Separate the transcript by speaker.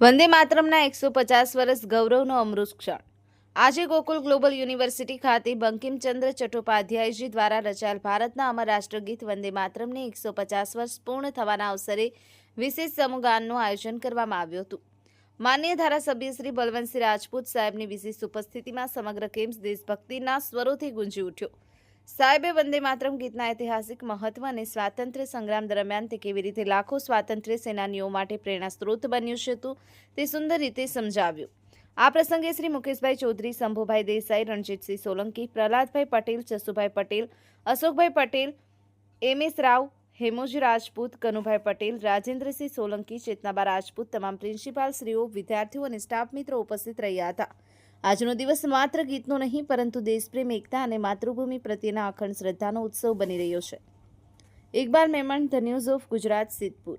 Speaker 1: વંદે માતરમના એકસો પચાસ વર્ષ ગૌરવનો અમૃત ક્ષણ. આજે ગોકુલ ગ્લોબલ યુનિવર્સિટી ખાતે બંકિમચંદ્ર ચટ્ટોપાધ્યાયજી દ્વારા રચાયેલ ભારતના અમર રાષ્ટ્રગીત વંદે માતરમને એકસો પચાસ વર્ષ પૂર્ણ થવાના અવસરે વિશેષ સમૂહગાનનું આયોજન કરવામાં આવ્યું હતું. માન્ય ધારાસભ્ય શ્રી બલવંતસિંહ રાજપૂત સાહેબની વિશેષ ઉપસ્થિતિમાં સમગ્ર કેમ્પ દેશભક્તિના સ્વરોથી ગુંજી ઉઠ્યો. સાહેબે વંદે માતરમ ગીતના ઐતિહાસિક મહત્વ અને સ્વાતંત્ર્ય સંગ્રામ દરમિયાન તે કેવી રીતે લાખો સ્વાતંત્ર્ય સેનાનીઓ માટે પ્રેરણા સ્ત્રોત બન્યું છે તે સુંદર રીતે સમજાવ્યું. આ પ્રસંગે શ્રી મુકેશભાઈ ચૌધરી, શંભુભાઈ દેસાઈ, રણજીતસિંહ સોલંકી, પ્રહલાદભાઈ પટેલ, જસુભાઈ પટેલ, અશોકભાઈ પટેલ, એમ એસ રાવ, હેમુજી રાજપૂત, કનુભાઈ પટેલ, રાજેન્દ્રસિંહ સોલંકી, ચેતનાબા રાજપૂત, તમામ પ્રિન્સિપાલ શ્રીઓ વિદ્યાર્થીઓ અને સ્ટાફ મિત્રો ઉપસ્થિત રહ્યા હતા. આજનો દિવસ માત્ર ગીતનો નહીં, પરંતુ દેશપ્રેમ, એકતા અને માતૃભૂમિ પ્રત્યેના અખંડ શ્રદ્ધાનો ઉત્સવ બની રહ્યો છે. Iqbal Memon the news of Gujarat, Siddhpur.